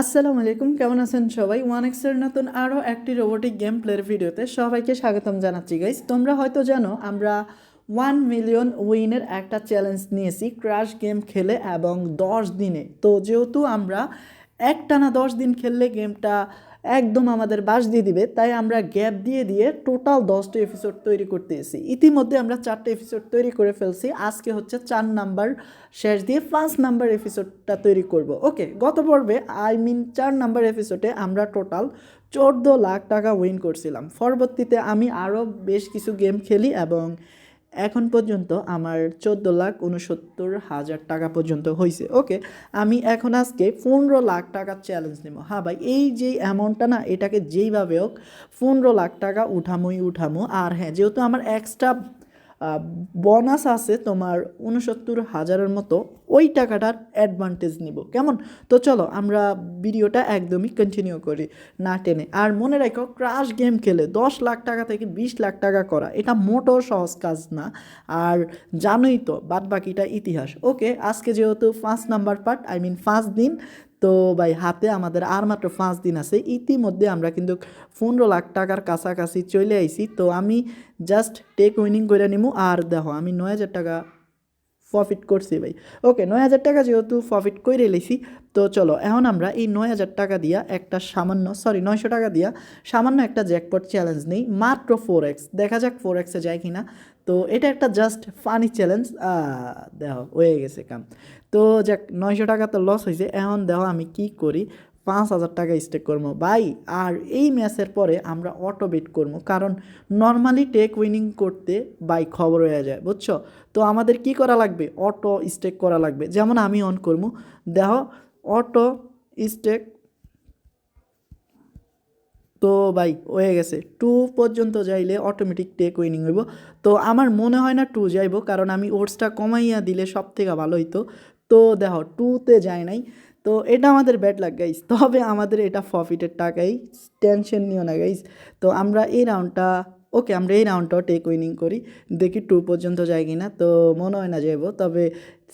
আসসালামু আলাইকুম, কেমন আছেন সবাই? ওয়ান এক্সের নতুন আরও একটি রোবোটিক গেম প্লের ভিডিওতে সবাইকে স্বাগতম জানাচ্ছি গাইজ তোমরা হয়তো জানো, আমরা ওয়ান মিলিয়ন উইনের একটা চ্যালেঞ্জ নিয়েছি ক্রাশ গেম খেলে এবং দশ দিনে। তো যেহেতু আমরা একটানা দশ দিন খেললে গেমটা একদম আমাদের বাস দিয়ে দিবে, তাই আমরা গ্যাপ দিয়ে দিয়ে টোটাল দশটা এপিসোড তৈরি করতে এসেছি ইতিমধ্যে আমরা চারটে এপিসোড তৈরি করে ফেলছি, আজকে হচ্ছে চার নাম্বার শেষ দিয়ে পাঁচ নাম্বার এপিসোডটা তৈরি করব। ওকে গত পর্বে আই মিন চার নাম্বার এপিসোডে আমরা টোটাল চোদ্দ লাখ টাকা উইন করছিলাম। পরবর্তীতে আমি আরও বেশ কিছু গেম খেলি এবং এখন পর্যন্ত আমার চোদ্দ লাখ উনসত্তর হাজার টাকা পর্যন্ত হয়েছে ওকে? আমি এখন আজকে পনেরো লাখ টাকার চ্যালেঞ্জ নেব। হ্যাঁ ভাই, এই যে অ্যামাউন্টটা না, এটাকে যেইভাবে হোক, পনেরো লাখ টাকা উঠামোই উঠামো। আর হ্যাঁ যেহেতু আমার এক্সট্রা বোনাস আছে তোমার উনসত্তর হাজারের মতো। ওই টাকাটার অ্যাডভান্টেজ নিব। কেমন? তো চলো, আমরা ভিডিওটা একদমই কন্টিনিউ করি, না টেনে। আর মনে রাখো ক্রাশ গেম খেলে দশ লাখ টাকা থেকে বিশ লাখ টাকা করা, এটা মোটেও সহজ কাজ না। আর জানোই তো বাদ বাকিটা ইতিহাস। ওকে আজকে যেহেতু first number part I mean first দিন তো ভাই, হাতে আমাদের আর মাত্র পাঁচ দিন আছে। ইতিমধ্যে আমরা কিন্তু পনেরো লাখ টাকার কাছাকাছি চলে আইছি। তো আমি জাস্ট টেক উইনিং করে নিমু। আর দেখো, আমি নয় হাজার টাকা প্রফিট করছি ভাই। ওকে নয় হাজার টাকা যেহেতু প্রফিট করে লেছি তো চলো, এখন আমরা এই নয় হাজার টাকা দিয়া একটা সামান্য সরি নয়শো টাকা দিয়া সামান্য একটা জ্যাকপট চ্যালেঞ্জ নেই। মাত্র ফোর এক্স দেখা যাক ফোর এক্সে যায় কি না তো এটা একটা জাস্ট ফানি চ্যালেঞ্জ দেখো, হয়ে গেছে কাম। তো যাক, নয়শো টাকা তো লস হয়েছে, এখন দেখো আমি কি করি, পাঁচ হাজার টাকা স্টেক করব। ভাই, আর এই ম্যাচের পরে আমরা অটো বেট করব, কারণ নর্মালি টেক উইনিং করতে বাই খবর হয়ে যায়, বুঝছ? তো আমাদের কি করা লাগবে? অটো স্টেক করা লাগবে। যেমন আমি অন করব, দেখো অটো স্টেক তো ভাই, হয়ে গেছে। টু পর্যন্ত যাইলে অটোমেটিক টেক উইনিং হইব। তো আমার মনে হয় না টু যাইব, কারণ আমি ওটসটা কমাইয়া দিলে সব থেকে ভালো হইতো। তো দেখো টুতে যায় নাই। তো এটা আমাদের ব্যাট লাগ গাইস তবে আমাদের এটা প্রফিটের টাকাই। টেনশন নিও না গাইস তো আমরা এই রাউন্ডটা ওকে, আমরা এই রাউন্ডটাও টেক উইনিং করি। দেখি টু পর্যন্ত যাই কিনা, তো মনে হয় না যাইব তবে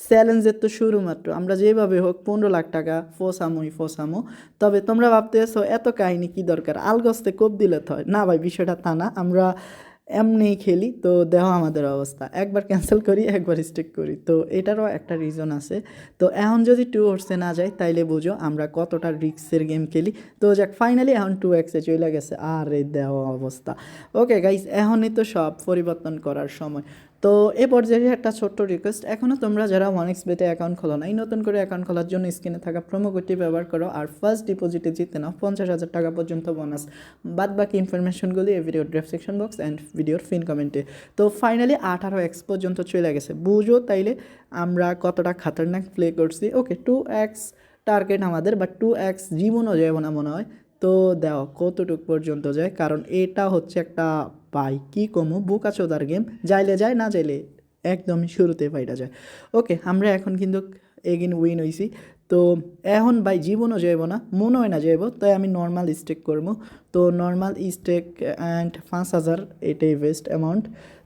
চ্যালেঞ্জের তো শুরু মাত্র আমরা যেভাবে হোক, পনেরো লাখ টাকা, ফোসামোই ফোসামো। তবে তোমরা ভাবতে ভাবতেছো, এত কাহিনী কি দরকার? আলগস্তে কোপ দিলে তো হয়। না ভাই, বিষয়টা তা না। আমরা এমনিই খেলি, তো দেহ আমাদের অবস্থা। একবার ক্যান্সেল করি, একবার স্টেক করি। তো এটারও একটা রিজন আছে। তো এখন যদি টু ওর্সে না যায় তাইলে বুঝো আমরা কতটা রিক্সের গেম খেলি। তো যাক ফাইনালি এখন টু এক্সে চলে গেছে। আর এই দেহ অবস্থা। ওকে গাইস এখনই তো সব পরিবর্তন করার সময়। তো এ পর্যায়ে একটা ছোট্ট রিকোয়েস্ট এখনও তোমরা যারা ওয়ান এক্স বেতে অ্যাকাউন্ট খোলো নাই, নতুন করে অ্যাকাউন্ট খোলার জন্য স্ক্রিনে থাকা প্রোমো কোডটি ব্যবহার করো আর ফার্স্ট ডিপোজিটে জিতে নাও পঞ্চাশ হাজার টাকা পর্যন্ত বোনাস বাদ বাকি ইনফরমেশনগুলি এই ভিডিওর ডেসক্রিপশন বক্স অ্যান্ড ভিডিওর ফিন কমেন্টে তো ফাইনালি আঠারো এক্স পর্যন্ত চলে গেছে। বুঝো তাইলে আমরা কতটা খাতারনাক প্লে করছি। ওকে টু এক্স টার্গেট আমাদের বা টু এক্স জীবনও যাব না মনে হয়। তো দাও, কতটুক পর্যন্ত যায়? কারণ এটা হচ্ছে একটা বাই কি কমো? বুকা চোদার গেম, যাইলে যায়, না যাইলে একদমই শুরুতে পাইটা যায়। ওকে, আমরা এখন কিন্তু এগিন উইন হইছি। তো এখন ভাই জীবনও যাইব না মনে হয় না যাইব, তাই আমি নর্মাল স্টেক করব তো নর্মাল স্টেক অ্যান্ড পাঁচ হাজার, এটাই বেস্ট অ্যামাউন্ট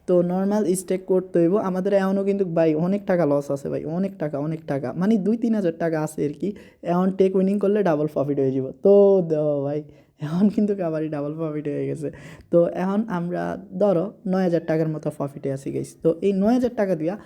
তো নর্মাল স্টেক করতে হইব। আমাদের এখনও কিন্তু ভাই অনেক টাকা লস আছে ভাই, অনেক টাকা অনেক টাকা। মানে দুই তিন হাজার টাকা আছে আর কি। এখন টেক উইনিং করলে ডাবল প্রফিট হয়ে যাব তো দেওয়া ভাই। এখন কিন্তু কাবারই ডাবল প্রফিট হয়ে গেছে। তো এখন আমরা, ধরো, নয় হাজার টাকার মতো প্রফিটে আসি গেছি তো এই নয় হাজার টাকা দিয়া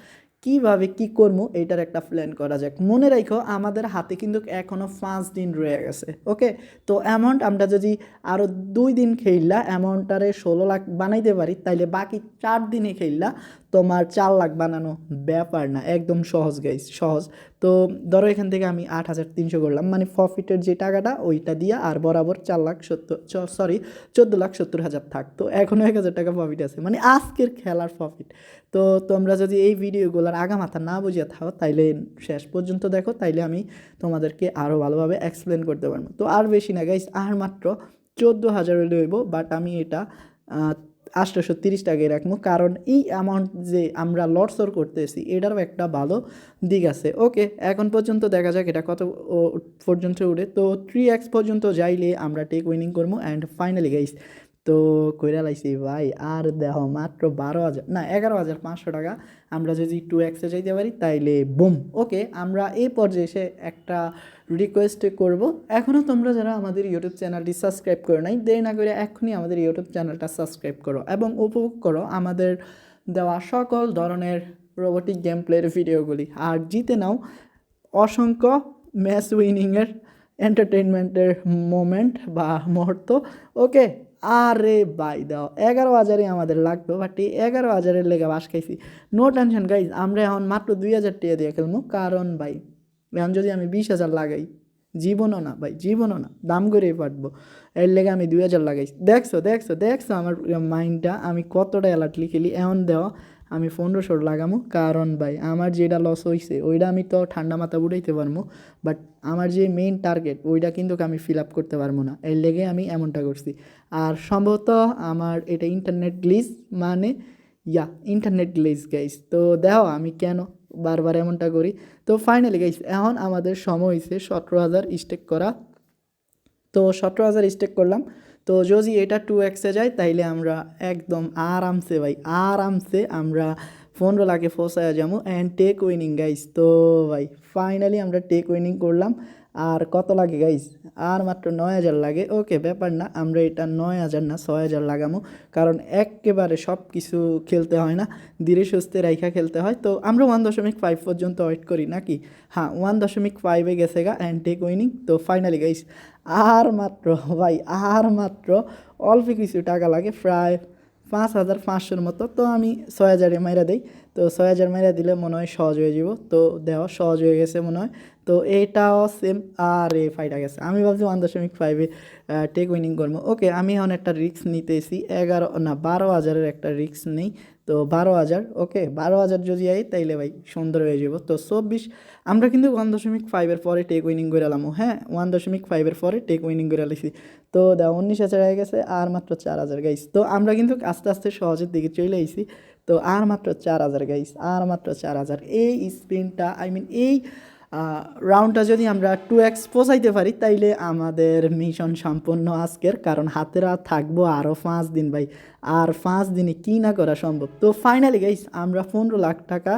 কীভাবে কী করব এইটার একটা প্ল্যান করা যাক। মনে রাখো আমাদের হাতে কিন্তু এখনও পাঁচ দিন রয়ে গেছে ওকে তো অ্যামাউন্ট আমরা যদি আরও দুই দিন খেললা অ্যামাউন্টটারে ষোলো লাখ বানাইতে পারি, তাইলে বাকি চার দিনে খেললা তোমার চার লাখ বানানো ব্যাপার না, একদম সহজ গাইস সহজ। তো ধরো এখান থেকে আমি আট হাজার তিনশো করলাম মানে প্রফিটের যে টাকাটা ওইটা দিয়ে আর বরাবর চার লাখ সত্তর সরি চোদ্দ লাখ সত্তর হাজার থাকতো এখনও এক হাজার টাকা প্রফিট আছে মানে আজকের খেলার প্রফিট তো তোমরা যদি এই ভিডিওগুলোর আগামাথা না বুঝিয়ে থাকো তাইলে শেষ পর্যন্ত দেখো, তাইলে আমি তোমাদেরকে আরও ভালোভাবে এক্সপ্লেন করতে পারব। তো আর বেশি না গাইস আর মাত্র চোদ্দ হাজার হইব বাট আমি এটা আটশোশো তিরিশ টাকায় রাখব। কারণ এই অ্যামাউন্ট যে আমরা লটসর করতেছি, এটারও একটা ভালো দিক আছে। ওকে এখন পর্যন্ত দেখা যাক এটা কত পর্যন্ত উঠে। তো থ্রি এক্স পর্যন্ত যাইলে আমরা টেক উইনিং করব। অ্যান্ড ফাইনালি গাইস তো কইরা লাইছি, ভাই, আর দেহ মাত্র বারো হাজার, না, এগারো হাজার পাঁচশো টাকা আমরা যদি টু এক্সে যাইতে পারি, তাইলে বুম ওকে আমরা এই পর্যায়ে এসে একটা রিকোয়েস্ট করব। এখনও তোমরা যারা আমাদের ইউটিউব চ্যানেলটি সাবস্ক্রাইব করো নাই, দেরি না করে এখনই আমাদের ইউটিউব চ্যানেলটা সাবস্ক্রাইব করো এবং উপভোগ করো আমাদের দেওয়া সকল ধরনের রোবোটিক গেম প্লের ভিডিওগুলি আর জিতে নাও অসংখ্য ম্যাচ উইনিংয়ের এন্টারটেনমেন্টের মোমেন্ট বা মুহূর্ত ওকে আরে বাই দাও, এগারো হাজারই আমাদের লাগতো বাট এই এগারো হাজারের লেগে বাস খাইছি। নো টেনশন গাইজ আমরা এখন মাত্র দুই হাজার টাকা দিয়ে খেলব কারণ ভাই, এখন যদি আমি বিশ হাজার লাগাই, জীবনও না ভাই, জীবনও না, দাম করেই পাঠবো এর লেগে আমি দুই হাজার লাগাইছি। দেখছ দেখছ দেখছ আমার মাইন্ডটা আমি কতটা অ্যালার্টলি খেলি এখন দেওয়া আমি পনেরোশো লাগামো, কারণ ভাই আমার যেটা লস হয়েছে ওইটা আমি তো ঠান্ডা মাথা উঠাইতে পারব বাট আমার যে মেইন টার্গেট ওইটা কিন্তু আমি ফিল আপ করতে পারব না। এর লেগে আমি এমনটা করছি। আর সম্ভবত আমার এটা ইন্টারনেট গ্লিজ মানে ইয়া ইন্টারনেট গ্লিজ গাইস তো দেখো আমি কেন বারবার এমনটা করি। তো ফাইনালি গাইস এখন আমাদের সময় হয়েছে সতেরো হাজার স্টেক করা। তো সতেরো হাজার স্টেক করলাম। তো যদি এটা টু এক্সে যায়, তাইলে আমরা একদম আরামসে ভাই, আরামসে আমরা পনেরো লাখে ফসায় যাব। অ্যান্ড টেক উইনিং গাইস তো ভাই ফাইনালি আমরা টেক উইনিং করলাম। আর কত লাগে গাইস আর মাত্র নয় হাজার লাগে। ওকে, ব্যাপার না, আমরা এটা নয় হাজার না, ছয় হাজার লাগামো। কারণ একেবারে সব কিছু খেলতে হয় না, ধীরে সুস্থে রাইখা খেলতে হয়। তো আমরা ওয়ান দশমিক ফাইভ পর্যন্ত ওয়েট করি, নাকি? হ্যাঁ ওয়ান দশমিক ফাইভে গেছে গা অ্যান্ড টেক উইনিং তো ফাইনালি গাইস আর মাত্র, ভাই, আর মাত্র অল্প কিছু টাকা লাগে, প্রায় পাঁচ হাজার পাঁচশোর মতো। তো আমি ছয় হাজারে মাইরা দিই। তো ছয় হাজার মাইরা দিলে মনে হয় সহজ হয়ে যাব তো দেওয়া সহজ হয়ে গেছে মনে হয়। তো এটাও সেম আর এ ফাইটা গেছে। আমি ভাবছি ওয়ান দশমিক ফাইভে টেক উইনিং করব। ওকে আমি এখন একটা রিক্স নিতেছি। এগারো, না, বারো হাজারের একটা রিক্স নেই। তো বারো হাজার ওকে বারো হাজার যদি আই, তাইলে ভাই সুন্দর হয়ে যাব তো চব্বিশ, আমরা কিন্তু ওয়ান দশমিক ফাইভের পরে টেক উইনিং করে এলাম। হ্যাঁ ওয়ান দশমিক ফাইভের পরে টেক উইনিং করে এলাইছি। তো দেওয়া উনিশ হাজার হয়ে গেছে, আর মাত্র চার হাজার গাইস তো আমরা কিন্তু আস্তে আস্তে সহজের দিকে চলে আইছি। তো আর মাত্র চার হাজার গাইস আর মাত্র চার হাজার। এই স্পিনটা আই মিন এই রাউন্ডটা যদি আমরা টু এক্স পৌঁছাইতে পারি, তাইলে আমাদের মিশন সম্পন্ন আজকের, কারণ হাতেরা থাকব আরও পাঁচ দিন, ভাই। আর পাঁচ দিনে কী না করা সম্ভব? তো ফাইনালি গাইস আমরা পনেরো লাখ টাকা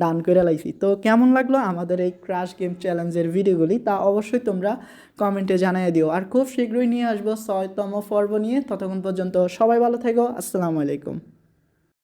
ডান করে লাইছি। তো কেমন লাগল আমাদের এই ক্রাশ গেম চ্যালেঞ্জের ভিডিওগুলি তা অবশ্যই তোমরা কমেন্টে জানিয়ে দিও। আর খুব শীঘ্রই নিয়ে আসব ছয়তম পর্ব নিয়ে। ততক্ষণ পর্যন্ত সবাই ভালো থেকো। আসসালামু আলাইকুম।